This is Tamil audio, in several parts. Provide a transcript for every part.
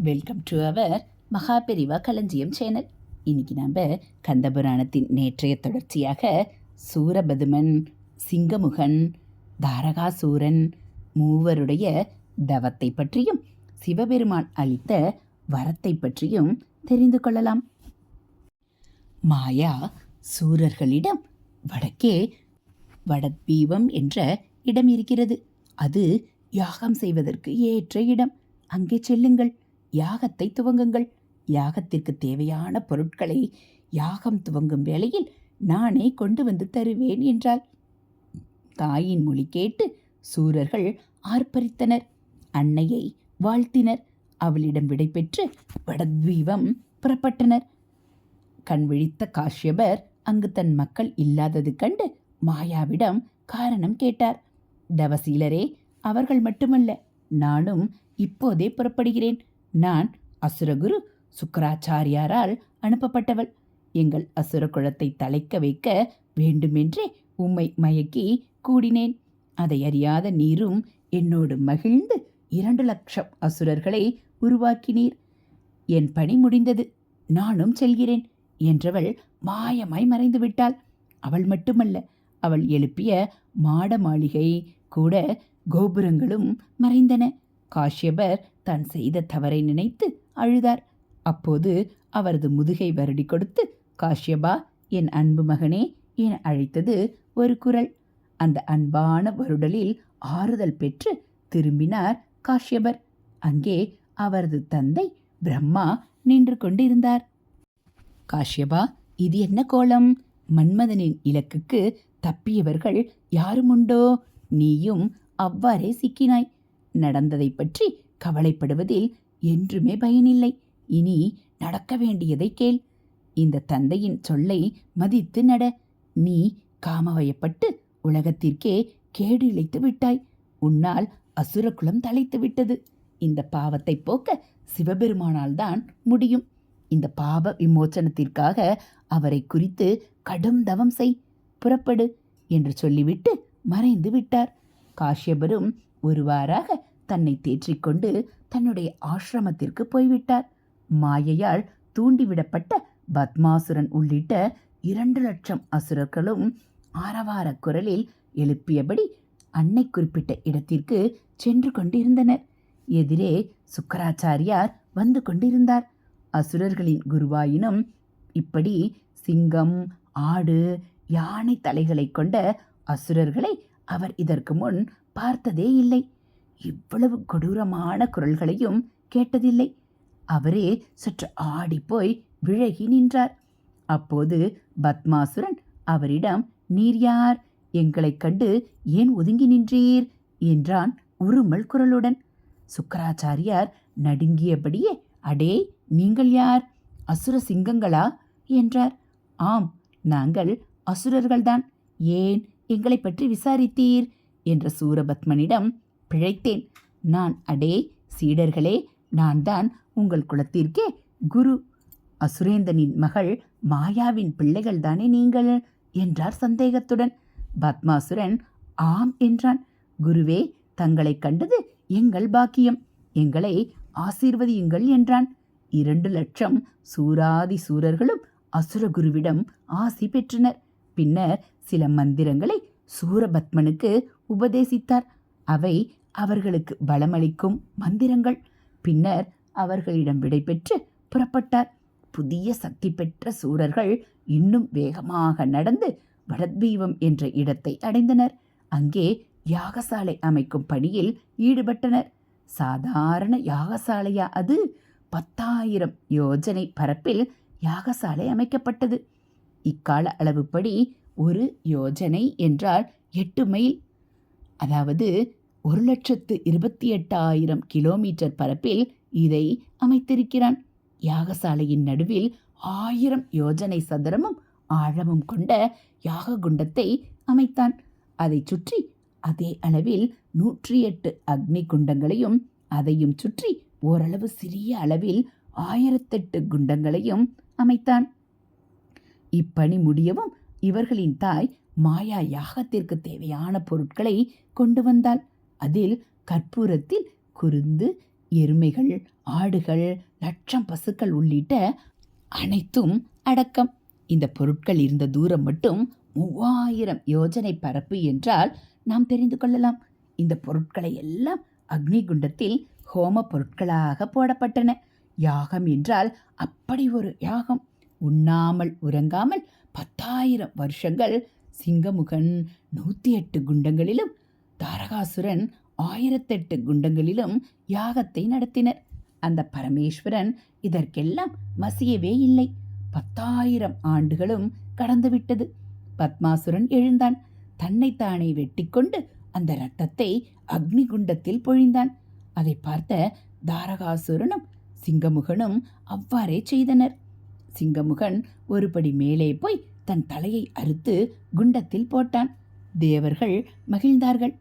வெல்கம் டு அவர் மகாபெரிவா களஞ்சியம் சேனல் இன்னைக்கு நாம் கந்தபுராணத்தின் நேற்றைய தொடர்ச்சியாக சூரபதுமன் சிங்கமுகன் தாரகாசூரன் மூவருடைய தவத்தை பற்றியும் சிவபெருமான் அளித்த வரத்தை பற்றியும் தெரிந்து கொள்ளலாம். மாயா சூரர்களிடம் வடக்கே வடத்வீபம் என்ற இடம் இருக்கிறது அது யாகம் செய்வதற்கு ஏற்ற இடம். அங்கே செல்லுங்கள். யாகத்தை துவங்குங்கள். யாகத்திற்கு தேவையான பொருட்களை யாகம் துவங்கும் வேளையில் நானே கொண்டு வந்து தருவேன் என்றாள். தாயின் மொழி கேட்டு சூரர்கள் ஆர்ப்பரித்தனர். அன்னையை வாழ்த்தினர். அவளிடம் விடைபெற்று வடத்வீபம் புறப்பட்டனர். கண் விழித்த காஷ்யபர் அங்கு தன் மக்கள் இல்லாதது கண்டு மாயாவிடம் காரணம் கேட்டார். தவசீலரே அவர்கள் மட்டுமல்ல நானும் இப்போதே புறப்படுகிறேன். நான் அசுரகுரு சுக்கராச்சாரியாரால் அனுப்பப்பட்டவள். எங்கள் அசுர குலத்தை தலைக்க வைக்க வேண்டுமென்றே உம்மை மயக்கி கூடினேன். அதை அறியாத நீரும் என்னோடு மகிழ்ந்து இரண்டு லட்சம் அசுரர்களை உருவாக்கினீர். என் பணி முடிந்தது. நானும் செல்கிறேன் என்றவள் மாயமாய் மறைந்து விட்டாள் அவள் மட்டுமல்ல அவள் எழுப்பிய மாட மாளிகை கூட கோபுரங்களும் மறைந்தன. காஷ்யபர் தான் செய்த தவறை நினைத்து அழுதார். அப்போது அவரது முதுகை வருடி கொடுத்து காஷ்யபா என் அன்பு மகனே என அழைத்தது ஒரு குரல். அந்த அன்பான வருடலில் ஆறுதல் பெற்று திரும்பினார் காஷ்யபர். அங்கே அவரது தந்தை பிரம்மா நின்று கொண்டிருந்தார். காஷ்யபா இது என்ன கோலம்? மன்மதனின் இலக்குக்கு தப்பியவர்கள் யாருமுண்டோ? நீயும் அவ்வாறே சிக்கினாய். நடந்ததைப் பற்றி கவலைப்படுவதில் என்றுமே பயனில்லை. இனி நடக்க வேண்டியதை கேள். இந்த தந்தையின் சொல்லை மதித்து நட. நீ காமவயப்பட்டு உலகத்திற்கே கேடு இழைத்து விட்டாய். உன்னால் அசுரகுலம் தலைத்து விட்டது. இந்த பாவத்தை போக்க சிவபெருமானால் தான் முடியும். இந்த பாவ விமோச்சனத்திற்காக அவரை குறித்து கடும் தவம் செய். புறப்படு என்று சொல்லிவிட்டு மறைந்து விட்டார். காஷ்யபரும் ஒருவாறாக தன்னை தேற்றிக்கொண்டு தன்னுடைய ஆசிரமத்திற்கு போய்விட்டார். மாயையால் தூண்டிவிடப்பட்ட பத்மாசுரன் உள்ளிட்ட இரண்டு லட்சம் அசுரர்களும் ஆரவார குரலில் எழுப்பியபடி அன்னை குறிப்பிட்ட இடத்திற்கு சென்று கொண்டிருந்தனர். எதிரே சுக்கராச்சாரியார் வந்து கொண்டிருந்தார். அசுரர்களின் குருவாயினும் இப்படி சிங்கம் ஆடு யானை தலைகளை கொண்ட அசுரர்களை அவர் இதற்கு முன் பார்த்ததே இல்லை. இவ்வளவு கொடூரமான குரல்களையும் கேட்டதில்லை. அவரே சற்று ஆடிப்போய் விலகி நின்றார். அப்போது பத்மாசுரன் அவரிடம் நீர் யார்? எங்களைக் கண்டு ஏன் ஒதுங்கி நின்றீர்? என்றான் உருமல் குரலுடன். சுக்கராச்சாரியார் நடுங்கியபடியே அடே நீங்கள் யார்? அசுர சிங்கங்களா? என்றார். ஆம் நாங்கள் அசுரர்கள்தான். ஏன் எங்களை பற்றி விசாரித்தீர்? என்ற சூரபத்மனிடம் பிழைத்தேன். நான் அடே சீடர்களே நான் தான் உங்கள் குலத்திற்கே குரு. அசுரேந்தனின் மகள் மாயாவின் பிள்ளைகள் தானே நீங்கள்? என்றார் சந்தேகத்துடன். பத்மாசுரன் ஆம் என்றான். குருவே தங்களை கண்டது எங்கள் பாக்கியம். எங்களை ஆசீர்வதியுங்கள் என்றான். இரண்டு லட்சம் சூராதி சூரர்களும் அசுரகுருவிடம் ஆசி பெற்றனர். பின்னர் சில மந்திரங்களை சூரபத்மனுக்கு உபதேசித்தார். அவை அவர்களுக்கு பலமளிக்கும் மந்திரங்கள். பின்னர் அவர்களிடம் விடைபெற்று புறப்பட்டார். புதிய சக்தி பெற்ற சூரர்கள் இன்னும் வேகமாக நடந்து வடத்வீபம் என்ற இடத்தை அடைந்தனர். அங்கே யாகசாலை அமைக்கும் பணியில் ஈடுபட்டனர். சாதாரண யாகசாலையா அது? பத்தாயிரம் யோஜனை பரப்பில் யாகசாலை அமைக்கப்பட்டது. இக்கால அளவுப்படி ஒரு யோஜனை என்றால் எட்டு மைல் அதாவது ஒரு லட்சத்து இருபத்தி எட்டாயிரம் கிலோமீட்டர் பரப்பில் இதை அமைத்திருக்கிறான். யாகசாலையின் நடுவில் ஆயிரம் யோஜனை சதுரமும் ஆழமும் கொண்ட யாக குண்டத்தை அமைத்தான். அதைச் சுற்றி அதே அளவில் நூற்றி எட்டு அக்னி குண்டங்களையும் அதையும் சுற்றி ஓரளவு சிறிய அளவில் ஆயிரத்தெட்டு குண்டங்களையும் அமைத்தான். இப்பணி முடியவும் இவர்களின் தாய் மாயா யாகத்திற்கு தேவையான பொருட்களை கொண்டு வந்தாள். அதில் கற்பூரத்தில் குருந்து எருமைகள் ஆடுகள் லட்சம் பசுக்கள் உள்ளிட்ட அனைத்தும் அடக்கம். இந்த பொருட்கள் இருந்த தூரம் மட்டும் மூவாயிரம் யோஜனை பரப்பு என்றால் நாம் தெரிந்து கொள்ளலாம். இந்த பொருட்களை எல்லாம் அக்னி குண்டத்தில் ஹோம பொருட்களாக போடப்பட்டன. யாகம் என்றால் அப்படி ஒரு யாகம். உண்ணாமல் உறங்காமல் பத்தாயிரம் வருஷங்கள் சிங்கமுகன் நூற்றி எட்டு குண்டங்களிலும் தாரகாசுரன் ஆயிரத்தெட்டு குண்டங்களிலும் யாகத்தை நடத்தினர். அந்த பரமேஸ்வரன் இதற்கெல்லாம் மசியவே இல்லை. பத்தாயிரம் ஆண்டுகளும் கடந்துவிட்டது. பத்மாசுரன் எழுந்தான். தன்னைத்தானே வெட்டிக்கொண்டு அந்த இரத்தத்தை அக்னி குண்டத்தில் பொழிந்தான். அதை பார்த்த தாரகாசுரனும் சிங்கமுகனும் அவ்வாறே செய்தனர். சிங்கமுகன் ஒருபடி மேலே போய் தன் தலையை அறுத்து குண்டத்தில் போட்டான். தேவர்கள் மகிழ்ந்தார்கள்.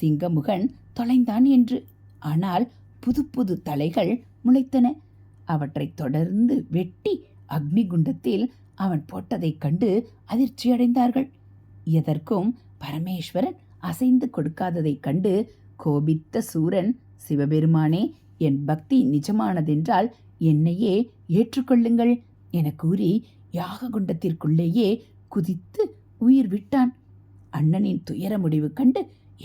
சிங்கமுகன் தொலைந்தான் என்று. ஆனால் புது புது தலைகள் முளைத்தன. அவற்றைத் தொடர்ந்து வெட்டி அக்னி குண்டத்தில் அவன் போட்டதைக் கண்டு அதிர்ச்சியடைந்தார்கள். எதற்கும் பரமேஸ்வரன் அசைந்து கொடுக்காததைக் கண்டு கோபித்த சூரன் சிவபெருமானே என் பக்தி நிஜமானதென்றால் என்னையே ஏற்றுக்கொள்ளுங்கள் என கூறி யாக குண்டத்திற்குள்ளேயே குதித்து உயிர் விட்டான். அண்ணனின் துயர முடிவு கண்டு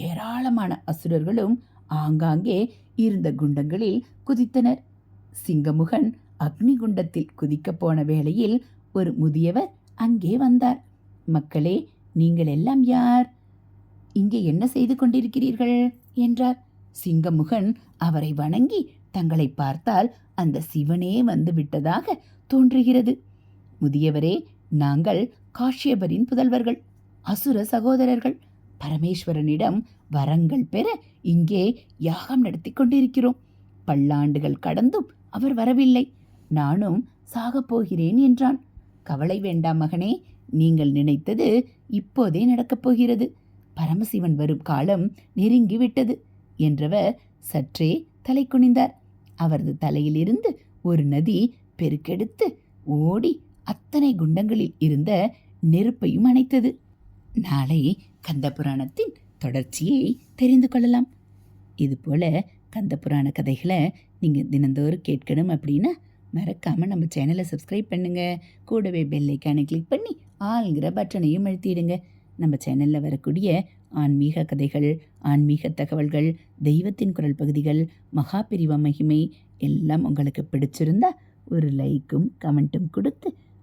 ஏராளமான அசுரர்களும் ஆங்காங்கே இருந்த குண்டங்களில் குதித்தனர். சிங்கமுகன் அக்னி குண்டத்தில் குதிக்கப் போன வேளையில் ஒரு முதியவர் அங்கே வந்தார். மக்களே நீங்கள் எல்லாம் யார்? இங்கே என்ன செய்து கொண்டிருக்கிறீர்கள்? என்றார். சிங்கமுகன் அவரை வணங்கி தங்களை பார்த்தால் அந்த சிவனே வந்து விட்டதாக தோன்றுகிறது. முதியவரே நாங்கள் காஷ்யபரின் புதல்வர்கள் அசுர சகோதரர்கள். பரமேஸ்வரனிடம் வரங்கள் பெற இங்கே யாகம் நடத்தி கொண்டிருக்கிறோம். பல்லாண்டுகள் கடந்தும் அவர் வரவில்லை. நானும் சாகப்போகிறேன் என்றான். கவலை வேண்டாம் மகனே நீங்கள் நினைத்தது இப்போதே நடக்கப் போகிறது. பரமசிவன் வரும் காலம் நெருங்கிவிட்டது என்றவர் சற்றே தலை குனிந்தார். அவரது தலையிலிருந்து ஒரு நதி பெருக்கெடுத்து ஓடி அத்தனை குண்டங்களில் இருந்த நெருப்பையும் அணைத்தது. நாளை கந்த புராணத்தின் தொடர்ச்சியை தெரிந்து கொள்ளலாம். இதுபோல் கந்தபுராண கதைகளை நீங்கள் தினந்தோறும் கேட்கணும் அப்படின்னா மறக்காமல் நம்ம சேனலை சப்ஸ்கிரைப் பண்ணுங்கள் கூடவே பெல்லைக்கானை கிளிக் பண்ணி ஆளுங்கிற பட்டனையும் அழுத்திடுங்க. நம்ம சேனலில் வரக்கூடிய ஆன்மீக கதைகள் ஆன்மீக தகவல்கள் தெய்வத்தின் குரல் பகுதிகள் மகாபிரிவ மகிமை எல்லாம் உங்களுக்கு பிடிச்சிருந்தா ஒரு லைக்கும் கமெண்ட்டும் கொடுத்து